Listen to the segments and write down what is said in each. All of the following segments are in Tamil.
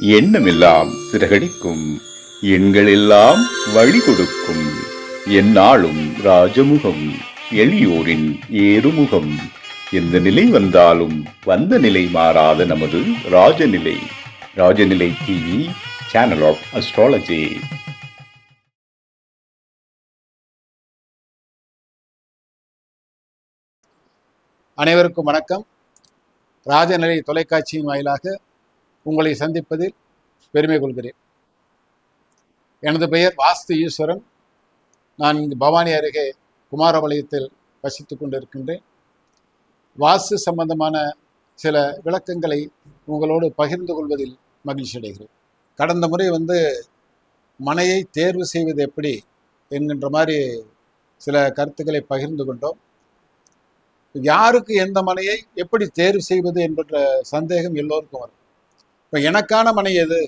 எண்ணமெல்லாம் சிறகடிக்கும். எண்களெல்லாம் வழி கொடுக்கும் எந்நாளும் ராஜமுகம் எளியோரின் ஏறுமுகம். எந்த நிலை வந்தாலும் வந்த நிலை மாறாத நமது Rajanilai. Rajanilai TV channel of astrology அனைவருக்கும் வணக்கம். ராஜநிலை தொலைக்காட்சியின் வாயிலாக உங்களை சந்திப்பதில் பெருமை கொள்கிறேன். எனது பெயர் வாஸ்து ஈஸ்வரன். நான் இங்கு பவானி அருகே குமாரபாளையத்தில் வசித்து கொண்டிருக்கின்றேன். வாஸ்து சம்பந்தமான சில விளக்கங்களை உங்களோடு பகிர்ந்து கொள்வதில் மகிழ்ச்சி அடைகிறேன். கடந்த முறை வந்து மனையை தேர்வு செய்வது எப்படி என்கின்ற மாதிரி சில கருத்துக்களை பகிர்ந்து கொண்டோம். யாருக்கு எந்த மனையை எப்படி தேர்வு செய்வது என்கின்ற சந்தேகம் எல்லோருக்கும் வரும். இப்போ எனக்கான மனை எது?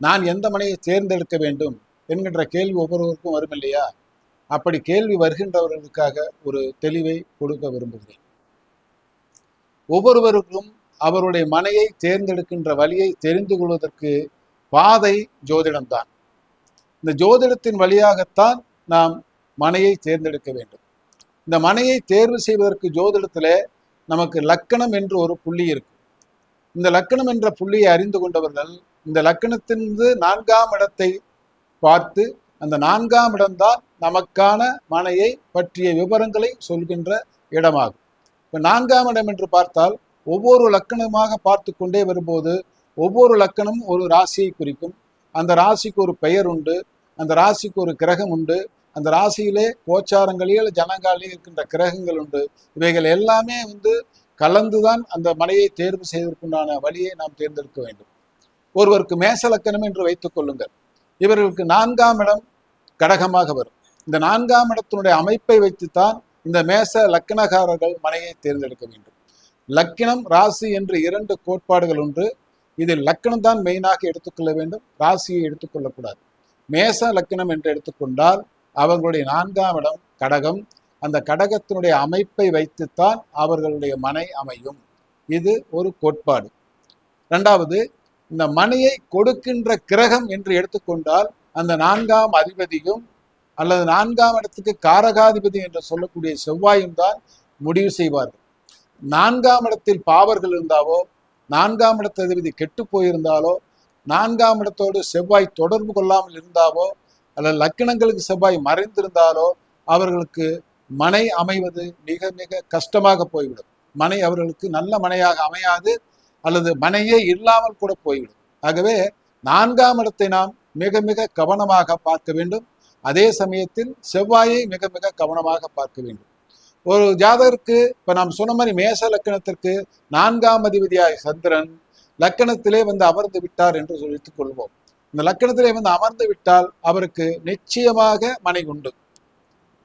நான் எந்த மனையை தேர்ந்தெடுக்க வேண்டும்? என்கின்ற கேள்வி ஒவ்வொருவருக்கும் வரும் இல்லையா? அப்படி கேள்வி வருகின்றவர்களுக்காக ஒரு தெளிவை கொடுக்க விரும்புகிறேன். ஒவ்வொருவருக்கும் அவருடைய மனையை தேர்ந்தெடுக்கின்ற வழியை தெரிந்து கொள்வதற்கு பாதை ஜோதிடம்தான். இந்த ஜோதிடத்தின் வழியாகத்தான் நாம் மனையை தேர்ந்தெடுக்க வேண்டும். இந்த மனையை தேர்வு செய்வதற்கு ஜோதிடத்தில் நமக்கு லக்கணம் என்று ஒரு புள்ளி இருக்கும். இந்த லக்கணம் என்ற புள்ளியை அறிந்து கொண்டவர்கள் இந்த லக்கணத்திலிருந்து நான்காம் இடத்தை பார்த்து அந்த நான்காம் இடம்தான் நமக்கான மனையை பற்றிய விவரங்களை சொல்கின்ற இடமாகும். இப்போ நான்காம் இடம் என்று பார்த்தால் ஒவ்வொரு லக்கணமாக பார்த்து கொண்டே வரும்போது ஒவ்வொரு லக்கணமும் ஒரு ராசியை குறிக்கும். அந்த ராசிக்கு ஒரு பெயர் உண்டு அந்த ராசிக்கு ஒரு கிரகம் உண்டு அந்த ராசியிலே கோச்சாரங்களில் ஜனங்காலே இருக்கின்ற கிரகங்கள் உண்டு. இவைகள் எல்லாமே வந்து கலந்துதான் அந்த மலையை தேர்வு செய்வதற்குண்டான வழியை நாம் தேர்ந்தெடுக்க வேண்டும். ஒருவருக்கு மேசலக்கணம் என்று வைத்துக் கொள்ளுங்கள். இவர்களுக்கு நான்காம் இடம் கடகமாக வரும். இந்த நான்காம் இடத்தினுடைய அமைப்பை வைத்துத்தான் இந்த மேச லக்கணகாரர்கள் மனையை தேர்ந்தெடுக்க வேண்டும். லக்கினம் ராசி என்று இரண்டு கோட்பாடுகள் ஒன்று இதில் லக்கணம் தான் மெயினாக எடுத்துக்கொள்ள வேண்டும். ராசியை எடுத்துக்கொள்ளக்கூடாது மேச லக்கணம் என்று எடுத்துக்கொண்டால் அவர்களுடைய நான்காம் இடம் கடகம். அந்த கடகத்தினுடைய அமைப்பை வைத்துத்தான் அவர்களுடைய மனை அமையும். இது ஒரு கோட்பாடு. ரெண்டாவது இந்த மனையை கொடுக்கின்ற கிரகம் என்று எடுத்துக்கொண்டால் அந்த நான்காம் அதிபதியும் அல்லது நான்காம் இடத்துக்கு காரகாதிபதி என்று சொல்லக்கூடிய செவ்வாயும் தான் முடிவு செய்வார்கள். நான்காம் இடத்தில் பாவர்கள் இருந்தாவோ நான்காம் இடத்து அதிபதி கெட்டு போயிருந்தாலோ நான்காம் இடத்தோடு செவ்வாய் தொடர்பு கொள்ளாமல் இருந்தாவோ அல்லது லக்கணங்களுக்கு செவ்வாய் மறைந்திருந்தாலோ அவர்களுக்கு மனை அமைவது மிக மிக கஷ்டமாக போய்விடும். மனை அவர்களுக்கு நல்ல மனையாக அமையாது அல்லது மனையே இல்லாமல் கூட போய்விடும். ஆகவே நான்காம் இடத்தை நாம் மிக மிக கவனமாக பார்க்க வேண்டும். அதே சமயத்தில் செவ்வாயை மிக மிக கவனமாக பார்க்க வேண்டும். ஒரு ஜாதகருக்கு இப்ப நாம் சொன்ன மாதிரி மேச லக்கணத்திற்கு நான்காம் அதிபதியாய் சந்திரன் லக்கணத்திலே வந்து அமர்ந்து விட்டார் என்று சொல்லித்துக் கொள்வோம். இந்த லக்கணத்திலே வந்து அமர்ந்து விட்டால் அவருக்கு நிச்சயமாக மனை உண்டு.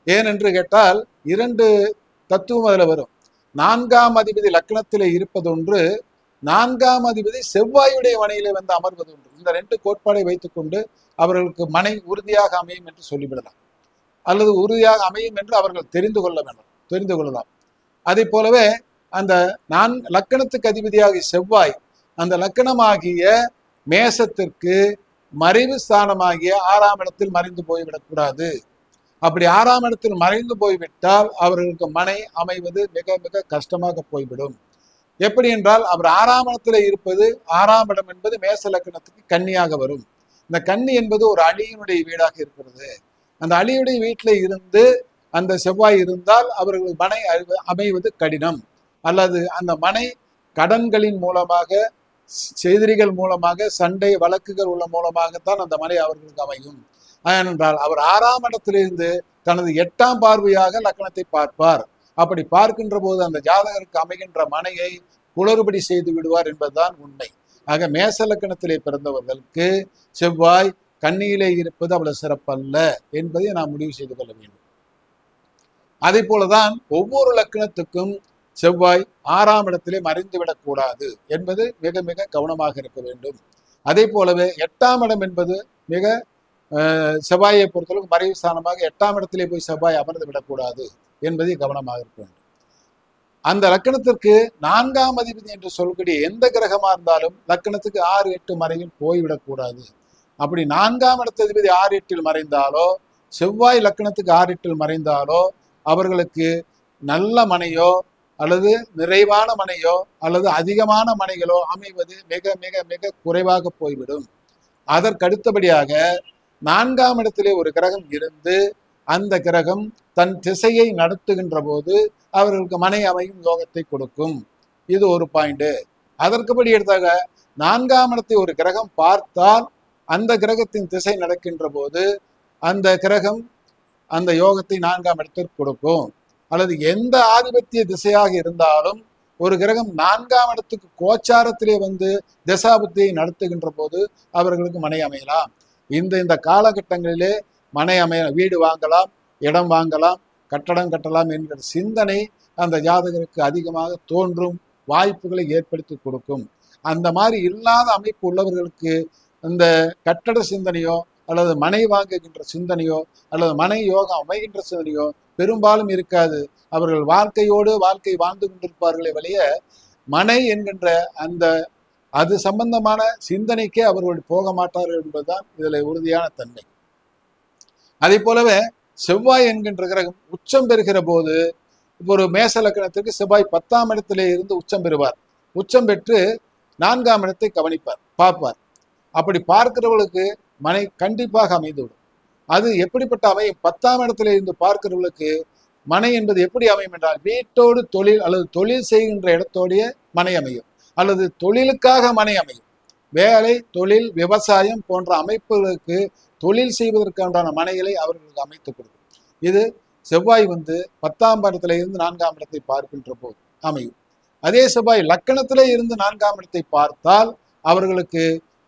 ஏனென்று கேட்டால் இரண்டு தத்துவம் அதில் வரும். நான்காம் அதிபதி லக்னத்திலே இருப்பதொன்று நான்காம் அதிபதி செவ்வாயுடைய மனையிலே வந்து அமர்வது ஒன்று இந்த ரெண்டு கோட்பாடை வைத்துக்கொண்டு அவர்களுக்கு மனை உறுதியாக அமையும் என்று சொல்லிவிடலாம். அல்லது உறுதியாக அமையும் என்று அவர்கள் தெரிந்து கொள்ள வேண்டும். தெரிந்து கொள்ளலாம். அதே போலவே அந்த நான் லக்கணத்துக்கு அதிபதியாகிய செவ்வாய் அந்த லக்கணமாகிய மேசத்திற்கு மறைவு ஸ்தானமாகிய ஆறாம் இடத்தில் மறைந்து போய்விடக்கூடாது. அப்படி ஆறாம் இடத்தில் மறைந்து போய்விட்டால் அவர்களுக்கு மனை அமைவது மிக மிக கஷ்டமாக போய்விடும். எப்படி என்றால் அவர் ஆறாம் இடத்துல இருப்பது ஆறாம் இடம் என்பது மேச லக்கணத்துக்கு கன்னியாக வரும். இந்த கன்னி என்பது ஒரு அழியினுடைய வீடாக இருக்கிறது. அந்த அழியுடைய வீட்டில் இருந்து அந்த செவ்வாய் இருந்தால் அவர்கள் மனை அமைவது கடினம். அல்லது அந்த மனை கடன்களின் மூலமாக செய்திகள் மூலமாக சண்டை வழக்குகள் உள்ள மூலமாகத்தான் அந்த மலை அவர்களுக்கு அமையும். ஏனென்றால் அவர் ஆறாம் இடத்திலிருந்து தனது எட்டாம் பார்வையாக லக்கணத்தை பார்ப்பார். அப்படி பார்க்கின்ற போது அந்த ஜாதகருக்கு அமைகின்ற மனையை குளறுபடி செய்து விடுவார் என்பதுதான் உண்மை. ஆக மேச லக்கணத்திலே பிறந்தவர்களுக்கு செவ்வாய் கண்ணியிலே இருப்பது அவ்வளவு சிறப்பல்ல என்பதை நாம் முடிவு செய்து கொள்ள வேண்டும். அதே போலதான் ஒவ்வொரு லக்கணத்துக்கும் செவ்வாய் ஆறாம் இடத்திலே மறைந்து விடக்கூடாது என்பது மிக மிக கவனமாக இருக்க வேண்டும். அதே போலவே எட்டாம் இடம் என்பது மிக செவ்வாயை பொறுத்தளவுக்கு மறைவு ஸ்தானமாக எட்டாம் இடத்திலே போய் செவ்வாய் அமர்ந்து விடக்கூடாது என்பதை கவனமாக இருக்க வேண்டும். அந்த லக்கணத்திற்கு நான்காம் அதிபதி என்று சொல்லக்கூடிய எந்த கிரகமா இருந்தாலும் லக்கணத்துக்கு ஆறு எட்டு மறைவில் போய்விடக்கூடாது. அப்படி நான்காம் இடத்த அதிபதி ஆறு எட்டில் மறைந்தாலோ செவ்வாய் லக்கணத்துக்கு ஆறு எட்டில் மறைந்தாலோ அவர்களுக்கு நல்ல மனையோ அல்லது நிறைவான மனையோ அல்லது அதிகமான மனைகளோ அமைவது மிக மிக மிக குறைவாக போய்விடும். அதற்கடுத்தபடியாக நான்காம் இடத்திலே ஒரு கிரகம் இருந்து அந்த கிரகம் தன் திசையை நடத்துகின்ற போது அவர்களுக்கு மனை அமையும் யோகத்தை கொடுக்கும். இது ஒரு பாயிண்ட். அதற்குபடி எடுத்தாக நான்காம் இடத்தை ஒரு கிரகம் பார்த்தால் அந்த கிரகத்தின் திசை நடக்கின்ற போது அந்த கிரகம் அந்த யோகத்தை நான்காம் இடத்திற்கு கொடுக்கும். அல்லது எந்த ஆதிபத்திய திசையாக இருந்தாலும் ஒரு கிரகம் நான்காம் இடத்துக்கு கோச்சாரத்திலே வந்து திசாபுத்தியை நடத்துகின்ற போது அவர்களுக்கு மனை அமையலாம். இந்த இந்த காலகட்டங்களிலே மனை அமைய வீடு வாங்கலாம் இடம் வாங்கலாம் கட்டடம் கட்டலாம் என்கிற சிந்தனை அந்த ஜாதகருக்கு அதிகமாக தோன்றும் வாய்ப்புகளை ஏற்படுத்தி கொடுக்கும். அந்த மாதிரி இல்லாத அமைப்பு உள்ளவர்களுக்கு இந்த கட்டட சிந்தனையோ அல்லது மனை வாங்குகின்ற சிந்தனையோ அல்லது மனை யோகம் அமைகின்ற சிந்தனையோ பெரும்பாலும் இருக்காது. அவர்கள் வாழ்க்கையோடு வாழ்க்கை வாழ்ந்து கொண்டிருப்பார்களே வழிய மனை என்கின்ற அந்த அது சம்பந்தமான சிந்தனைக்கே அவர்கள் போக மாட்டார்கள் என்பதுதான் இதுல உறுதியான தன்மை. அதே போலவே செவ்வாய் என்கின்ற கிரகம் உச்சம் பெறுகிற போது ஒரு மேச லக்கணத்திற்கு செவ்வாய் பத்தாம் இடத்திலே இருந்து உச்சம் பெறுவார். உச்சம் பெற்று நான்காம் இடத்தை கவனிப்பார் பார்ப்பார். அப்படி பார்க்கிறவர்களுக்கு மனை கண்டிப்பாக அமைந்துவிடும். அது எப்படிப்பட்ட அமையும்? பத்தாம் இடத்துல இருந்து பார்க்கிறவர்களுக்கு மனை என்பது எப்படி அமையும் என்றால் வீட்டோடு தொழில் அல்லது தொழில் செய்கின்ற இடத்தோடைய மனை அமையும். அல்லது தொழிலுக்காக மனை அமையும். வேலை தொழில் விவசாயம் போன்ற அமைப்புகளுக்கு தொழில் செய்வதற்கான மனைகளை அவர்களுக்கு அமைத்து கொடுக்கும். இது செவ்வாய் வந்து பத்தாம் இடத்துல இருந்து நான்காம் இடத்தை பார்க்கின்ற போது அமையும். அதே செவ்வாய் லக்கணத்திலே இருந்து நான்காம் இடத்தை பார்த்தால் அவர்களுக்கு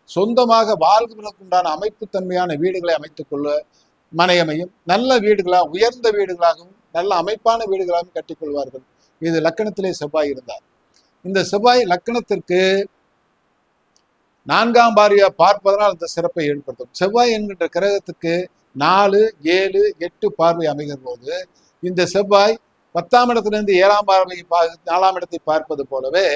சொந்தமாக வாழ்வதற்குண்டான அமைப்புத்தன்மையான வீடுகளை அமைத்துக் கொள்ள மனை அமையும் நல்ல வீடுகளா உயர்ந்த வீடுகளாகவும் நல்ல அமைப்பான வீடுகளாகவும் கட்டிக்கொள்வார்கள் இது லக்கணத்திலே செவ்வாய் இருந்தார். இந்த செவ்வாய் லக்கணத்திற்கு நான்காம் பாரியா பார்ப்பதனால் அந்த சிறப்பை ஏற்படுத்தும். செவ்வாய் என்கின்ற கிரகத்துக்கு நாலு ஏழு எட்டு பார்வை அமைகிற போது இந்த செவ்வாய் பத்தாம் இடத்திலிருந்து ஏழாம் பார்வை பா- நாலாம் இடத்தை பார்ப்பது போலவே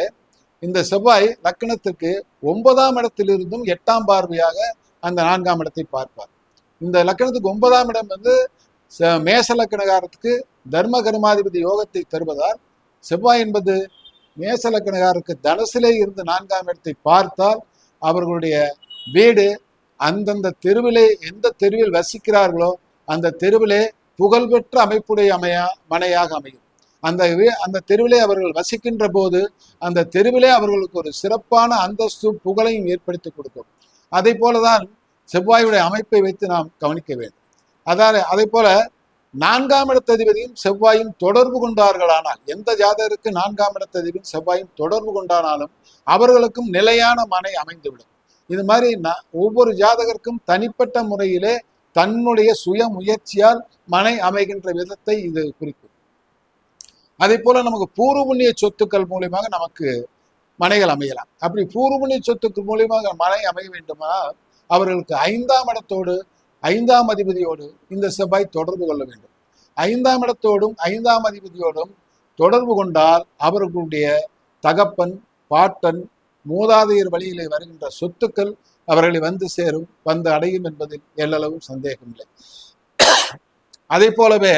இந்த செவ்வாய் லக்கணத்துக்கு ஒன்பதாம் இடத்திலிருந்தும் எட்டாம் பார்வையாக அந்த நான்காம் இடத்தை பார்ப்பார். இந்த லக்கணத்துக்கு ஒன்பதாம் இடம் வந்து ச- மேச லக்கணகாரத்துக்கு தர்ம கர்மாதிபதி யோகத்தை தருவதால் செவ்வாய் என்பது மேச லக்கணகாரருக்கு தனுசிலே இருந்து நான்காம் இடத்தை பார்த்தால் அவர்களுடைய வீடு அந்தந்த தெருவிலே எந்த தெருவில் வசிக்கிறார்களோ அந்த தெருவிலே புகழ்பெற்ற அமைப்புடைய அமையா மனையாக அமையும். அந்த அந்த தெருவிலே அவர்கள் வசிக்கின்ற போது அந்த தெருவிலே அவர்களுக்கு ஒரு சிறப்பான அந்தஸ்து புகழையும் ஏற்படுத்தி கொடுக்கும். அதை போலதான் செவ்வாயுடைய அமைப்பை வைத்து நாம் கவனிக்க வேண்டும். அதாவது அதே போல நான்காம் இடத்ததிபதியும் செவ்வாயும் தொடர்பு கொண்டார்களானால் எந்த ஜாதகருக்கு நான்காம் இடத்ததிபதியும் செவ்வாயும் தொடர்பு கொண்டானாலும் அவர்களுக்கும் நிலையான மனை அமைந்துவிடும். இது மாதிரி நான் ஒவ்வொரு ஜாதகருக்கும் தனிப்பட்ட முறையிலே தன்னுடைய சுய முயற்சியால் மனை அமைகின்ற விதத்தை இது குறிக்கும். அதே போல நமக்கு பூர்வபுண்ணிய சொத்துக்கள் மூலியமாக நமக்கு மனைகள் அமையலாம். அப்படி பூர்வபுண்ணிய சொத்துக்கள் மூலியமாக மனை அமைய வேண்டுமா? அவர்களுக்கு ஐந்தாம் இடத்தோடு ஐந்தாம் அதிபதியோடு இந்த செவ்வாய் தொடர்பு கொள்ள வேண்டும். ஐந்தாம் இடத்தோடும் ஐந்தாம் அதிபதியோடும் தொடர்பு கொண்டால் அவர்களுடைய தகப்பன் பாட்டன் மூதாதையர் வழியிலே வருகின்ற சொத்துக்கள் அவர்களை வந்து சேரும் வந்து அடையும் என்பதில் எல்லளவும் சந்தேகமில்லை. அதே போலவே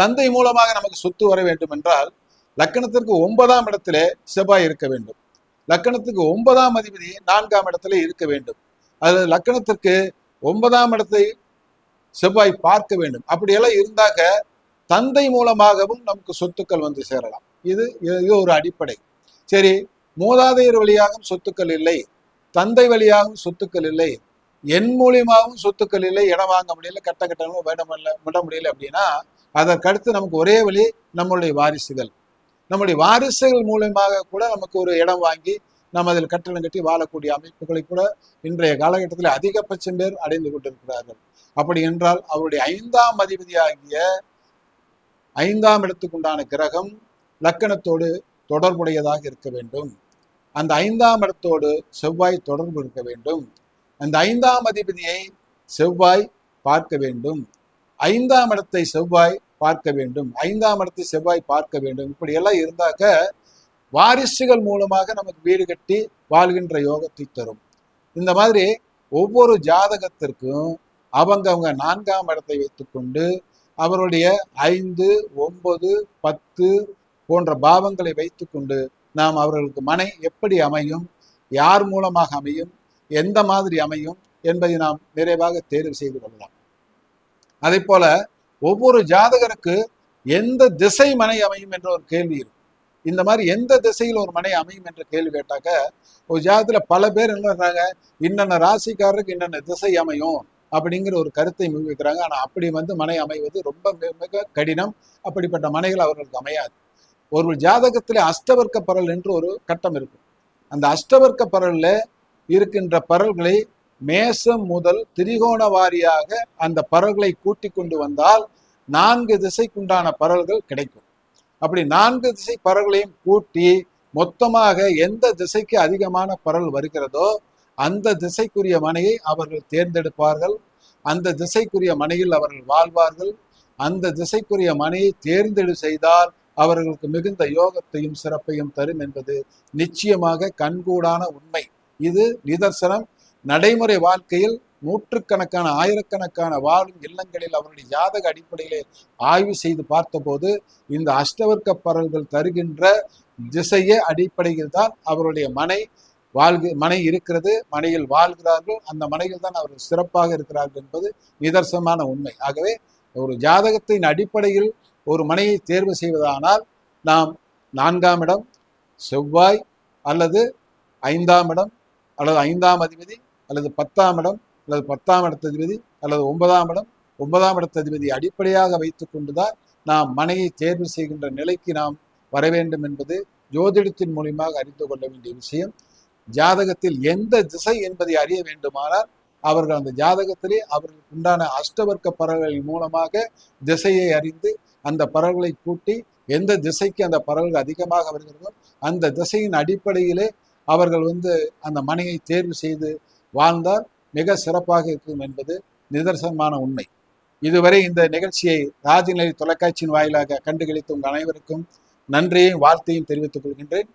தந்தை மூலமாக நமக்கு சொத்து வர வேண்டும் என்றால் லக்கணத்திற்கு ஒன்பதாம் இடத்திலே செவ்வாய் இருக்க வேண்டும். லக்கணத்துக்கு ஒன்பதாம் அதிபதி நான்காம் இடத்துல இருக்க வேண்டும். அது லக்கணத்திற்கு ஒன்பதாம் இடத்தை செவ்வாய் பார்க்க வேண்டும். அப்படியெல்லாம் இருந்தாக்க தந்தை மூலமாகவும் நமக்கு சொத்துக்கள் வந்து சேரலாம். இது இது ஒரு அடிப்படை. சரி மூதாதையர் வழியாகவும் சொத்துக்கள் இல்லை தந்தை வழியாகவும் சொத்துக்கள் இல்லை என் மூலியமாகவும் சொத்துக்கள் இல்லை இடம் வாங்க முடியல கட்ட கட்டணும் விட முடியல விட முடியல அப்படின்னா அதற்கடுத்து நமக்கு ஒரே வழி நம்மளுடைய வாரிசுகள். நம்முடைய வாரிசுகள் மூலயமாக கூட நமக்கு ஒரு இடம் வாங்கி நம்ம அதில் கட்டணம் கட்டி வாழக்கூடிய அமைப்புகளை கூட இன்றைய காலகட்டத்தில் அதிகபட்சம் பேர் அடைந்து கொண்டிருக்கிறார்கள். அப்படி என்றால் அவருடைய ஐந்தாம் அதிபதியாகிய ஐந்தாம் இடத்துக்குண்டான கிரகம் லக்கணத்தோடு தொடர்புடையதாக இருக்க வேண்டும். அந்த ஐந்தாம் இடத்தோடு செவ்வாய் தொடர்பு இருக்க வேண்டும். அந்த ஐந்தாம் அதிபதியை செவ்வாய் பார்க்க வேண்டும். ஐந்தாம் இடத்தை செவ்வாய் பார்க்க வேண்டும். ஐந்தாம் இடத்தை செவ்வாய் பார்க்க வேண்டும். இப்படி எல்லாம் இருந்தாக்க வாரிசுகள் மூலமாக நமக்கு வீடு கட்டி வாழ்கின்ற யோகத்தை தரும். இந்த மாதிரி ஒவ்வொரு ஜாதகத்திற்கும் அவங்க அவங்க நான்காம் இடத்தை வைத்துக்கொண்டு அவருடைய ஐந்து ஒன்பது பத்து போன்ற பாவங்களை வைத்துக்கொண்டு நாம் அவர்களுக்கு மனை எப்படி அமையும்? யார் மூலமாக அமையும்? எந்த மாதிரி அமையும்? என்பதை நாம் நிறைவாக தேர்வு செய்து கொள்ளலாம். அதே போல ஒவ்வொரு ஜாதகருக்கு எந்த திசை மனை அமையும் என்ற ஒரு கேள்வி இருக்கும் இந்த மாதிரி எந்த திசையில் ஒரு மனை அமையும் என்ற கேள்வி கேட்டாக்க ஒரு ஜாதகத்துல பல பேர் என்னன்றாங்க இன்னென்ன ராசிக்காரருக்கு இன்னென்ன திசை அமையும்? அப்படிங்கிற ஒரு கருத்தை முன்வைக்கிறாங்க. ஆனா அப்படி வந்து மனை அமைவது ரொம்ப மிக மிக கடினம். அப்படிப்பட்ட மனைகள் அவர்களுக்கு அமையாது. ஒரு ஜாதகத்தில் அஷ்டவர்க்க பரல் என்று ஒரு கட்டம் இருக்கும் அந்த அஷ்டவர்க்க பரல்ல இருக்கின்ற பரல்களை மேசம் முதல் திரிகோண வாரியாக அந்த பரல்களை கூட்டி கொண்டு வந்தால் நான்கு திசைக்குண்டான பரல்கள் கிடைக்கும். அப்படி நான்கு திசை பரல்களையும் கூட்டி மொத்தமாக எந்த திசைக்கு அதிகமான பரல் வருகிறதோ அந்த திசைக்குரிய மனையை அவர்கள் தேர்ந்தெடுப்பார்கள். அந்த திசைக்குரிய மனையில் அவர்கள் வாழ்வார்கள். அந்த திசைக்குரிய மனையை தேர்ந்தெடு செய்தால் அவர்களுக்கு மிகுந்த யோகத்தையும் சிறப்பையும் தரும் என்பது நிச்சயமாக கண்கூடான உண்மை. இது நிதர்சனம். நடைமுறை வாழ்க்கையில் நூற்றுக்கணக்கான ஆயிரக்கணக்கான வாழும் இல்லங்களில் அவருடைய ஜாதக அடிப்படையிலே ஆய்வு செய்து பார்த்தபோது இந்த அஷ்டவர்க்க பரல்கள் தருகின்ற திசைய அடிப்படையில் தான் அவருடைய மனை வாழ்கு மனை இருக்கிறது. மனையில் வாழ்கிறார்கள். அந்த மனையில் தான் அவர்கள் சிறப்பாக இருக்கிறார்கள் என்பது நிதர்சனமான உண்மை. ஆகவே ஒரு ஜாதகத்தின் அடிப்படையில் ஒரு மனையை தேர்வு செய்வதானால் நாம் நான்காம் இடம் செவ்வாய் அல்லது ஐந்தாம் இடம் அல்லது ஐந்தாம் அதிபதி அல்லது பத்தாம் இடம் அல்லது பத்தாம் இடத்ததிபதி அல்லது ஒன்பதாம் இடம் ஒன்பதாம் இடத்ததிபதி அடிப்படையாக வைத்துக்கொண்டுதான் நாம் மனையை தேர்வு செய்கின்ற நிலைக்கு நாம் வர வேண்டும் என்பது ஜோதிடத்தின் மூலியமாக அறிந்து கொள்ள வேண்டிய விஷயம். ஜாதகத்தில் எந்த திசை என்பதை அறிய வேண்டுமானால் அவர்கள் அந்த ஜாதகத்திலே அவர்களுக்கு உண்டான அஷ்டவர்க்க பறவைகளின் மூலமாக திசையை அறிந்து அந்த பறவைகளை கூட்டி எந்த திசைக்கு அந்த பறவைகள் அதிகமாக வருகிறதோ அந்த திசையின் அடிப்படையிலே அவர்கள் வந்து அந்த மனையை தேர்வு செய்து வாழ்ந்தால் மிக சிறப்பாக இருக்கும் என்பது நிதர்சனமான உண்மை. இதுவரை இந்த நிகழ்ச்சியை ராஜநிலை தொலைக்காட்சியின் வாயிலாக கண்டுகளித்த உங்கள் அனைவருக்கும் நன்றியையும் வாழ்த்தையும் தெரிவித்துக் கொள்கின்றேன்.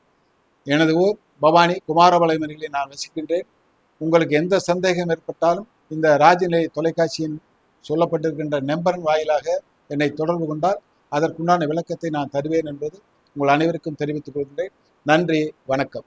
எனது ஊர் பவானி குமாரபாளையம் நான் வசிக்கின்றேன். உங்களுக்கு எந்த சந்தேகம் ஏற்பட்டாலும் இந்த ராஜநிலை தொலைக்காட்சியின் சொல்லப்பட்டிருக்கின்ற நம்பரின் வாயிலாக என்னை தொடர்பு கொண்டால் அதற்குண்டான விளக்கத்தை நான் தருவேன் என்பது உங்கள் அனைவருக்கும் தெரிவித்துக் கொள்கின்றேன். நன்றி வணக்கம்.